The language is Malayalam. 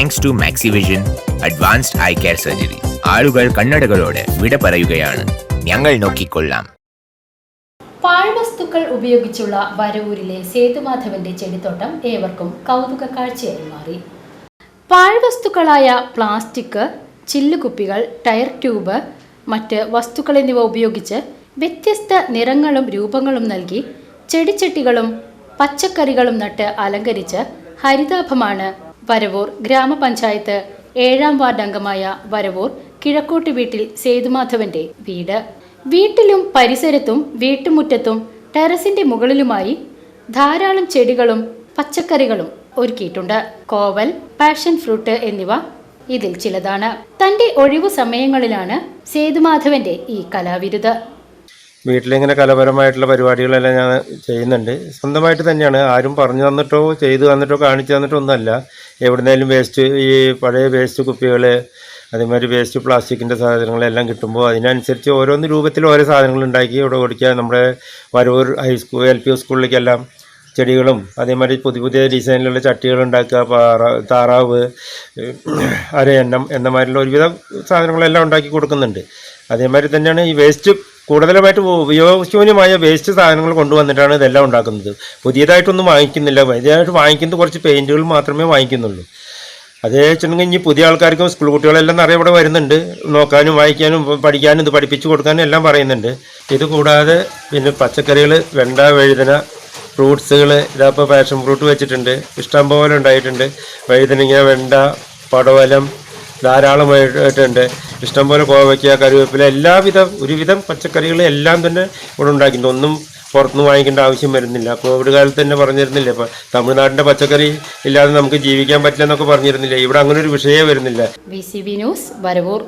Thanks to Maxivision advanced eye care surgery ആളുകൾ കണ്ണടകളോട് വിട പറയുകയാണ്. ഞങ്ങൾ നോക്കിക്കൊള്ളാം. പാഴ്വസ്തുക്കൾ ഉപയോഗിച്ചുള്ള വരവൂരിലെ സേതുമാധവന്റെ ചെടിത്തോട്ടം ഏവർക്കും കൗതുക കാഴ്ചയായി മാറി. പാഴ്വസ്തുക്കളായ പ്ലാസ്റ്റിക് ചില്ലുകുപ്പികൾ ടയർ ട്യൂബ് മറ്റ് വസ്തുക്കൾ എന്നിവ ഉപയോഗിച്ച് വ്യത്യസ്ത നിറങ്ങളും രൂപങ്ങളും നൽകി ചെടിച്ചട്ടികളും പച്ചക്കറികളും നട്ട് അലങ്കരിച്ച് ഹരിതാഭമാണ് വരവൂർ ഗ്രാമപഞ്ചായത്ത് ഏഴാം വാർഡ് അംഗമായ വരവൂർ കിഴക്കോട്ട് വീട്ടിൽ സേതുമാധവന്റെ വീട്. വീട്ടിലും പരിസരത്തും വീട്ടുമുറ്റത്തും ടെറസിന്റെ മുകളിലുമായി ധാരാളം ചെടികളും പച്ചക്കറികളും ഒരുക്കിയിട്ടുണ്ട്. കോവൽ പാഷൻ ഫ്രൂട്ട് എന്നിവ ഇതിൽ ചിലതാണ്. തന്റെ ഒഴിവു സമയങ്ങളിലാണ് സേതുമാധവന്റെ ഈ കലാവിരുത് വീട്ടിലിങ്ങനെ കലാപരമായിട്ടുള്ള പരിപാടികളെല്ലാം ഞാൻ ചെയ്യുന്നുണ്ട്. സ്വന്തമായിട്ട് തന്നെയാണ്. ആരും പറഞ്ഞു തന്നിട്ടോ ചെയ്തു തന്നിട്ടോ കാണിച്ചു തന്നിട്ടോ ഒന്നുമല്ല. എവിടുന്നേലും വേസ്റ്റ് ഈ പഴയ വേസ്റ്റ് കുപ്പികൾ അതേമാതിരി വേസ്റ്റ് പ്ലാസ്റ്റിക്കിന്റെ സാധനങ്ങളെല്ലാം കിട്ടുമ്പോൾ അതിനനുസരിച്ച് ഓരോന്ന് രൂപത്തിൽ ഓരോ സാധനങ്ങൾ ഉണ്ടാക്കി ഇവിടെ ഓടിക്കുക നമ്മുടെ Varavoor high school L P സ്കൂളിലേക്കെല്ലാം ചെടികളും അതേമാതിരി പുതിയ പുതിയ ഡിസൈനിലുള്ള ചട്ടികൾ ഉണ്ടാക്കുക പാറ താറാവ് അരയന്നം എന്ന മാതിരിയുള്ള ഒരുവിധ സാധനങ്ങളെല്ലാം ഉണ്ടാക്കി കൊടുക്കുന്നുണ്ട്. അതേമാതിരി തന്നെയാണ് ഈ വേസ്റ്റ് കൂടുതലുമായിട്ട് ഉപയോഗശൂന്യമായ വേസ്റ്റ് സാധനങ്ങൾ കൊണ്ടുവന്നിട്ടാണ് ഇതെല്ലാം ഉണ്ടാക്കുന്നത്. പുതിയതായിട്ടൊന്നും വാങ്ങിക്കുന്നില്ല. പുതിയതായിട്ട് വാങ്ങിക്കുന്നത് കുറച്ച് പെയിന്റുകൾ മാത്രമേ വാങ്ങിക്കുന്നുള്ളൂ. അതേ വെച്ചിട്ടുണ്ടെങ്കിൽ ഇനി പുതിയ ആൾക്കാർക്കും സ്കൂൾ കുട്ടികളെല്ലാം നിറയെ ഇവിടെ വരുന്നുണ്ട്. നോക്കാനും വായിക്കാനും പഠിക്കാനും ഇത് പഠിപ്പിച്ചു കൊടുക്കാനും എല്ലാം പറയുന്നുണ്ട്. ഇത് കൂടാതെ പിന്നെ പച്ചക്കറികൾ വെണ്ട വഴുതന ഫ്രൂട്ട്സുകൾ ഇതാപ്പോൾ പാഷൻ ഫ്രൂട്ട് വെച്ചിട്ടുണ്ട്. ഇഷ്ടം പോലെ ഉണ്ടായിട്ടുണ്ട്. വഴുതനങ്ങ വെണ്ട പടവലം ധാരാളമായിട്ടുണ്ട്. ഇഷ്ടംപോലെ കോവയ്ക്ക കറിവേപ്പില എല്ലാവിധ ഒരുവിധം പച്ചക്കറികൾ എല്ലാം തന്നെ ഇവിടെ ഉണ്ടാക്കിയിട്ടുണ്ട്. ഒന്നും പുറത്തുനിന്ന് വാങ്ങിക്കേണ്ട ആവശ്യം വരുന്നില്ല. കോവിഡ് കാലത്ത് തന്നെ പറഞ്ഞിരുന്നില്ല ഇപ്പോൾ തമിഴ്നാടിന്റെ പച്ചക്കറി ഇല്ലാതെ നമുക്ക് ജീവിക്കാൻ പറ്റില്ല എന്നൊക്കെ പറഞ്ഞിരുന്നില്ല? ഇവിടെ അങ്ങനെ ഒരു വിഷയമേ വരുന്നില്ല. B news Varavoor.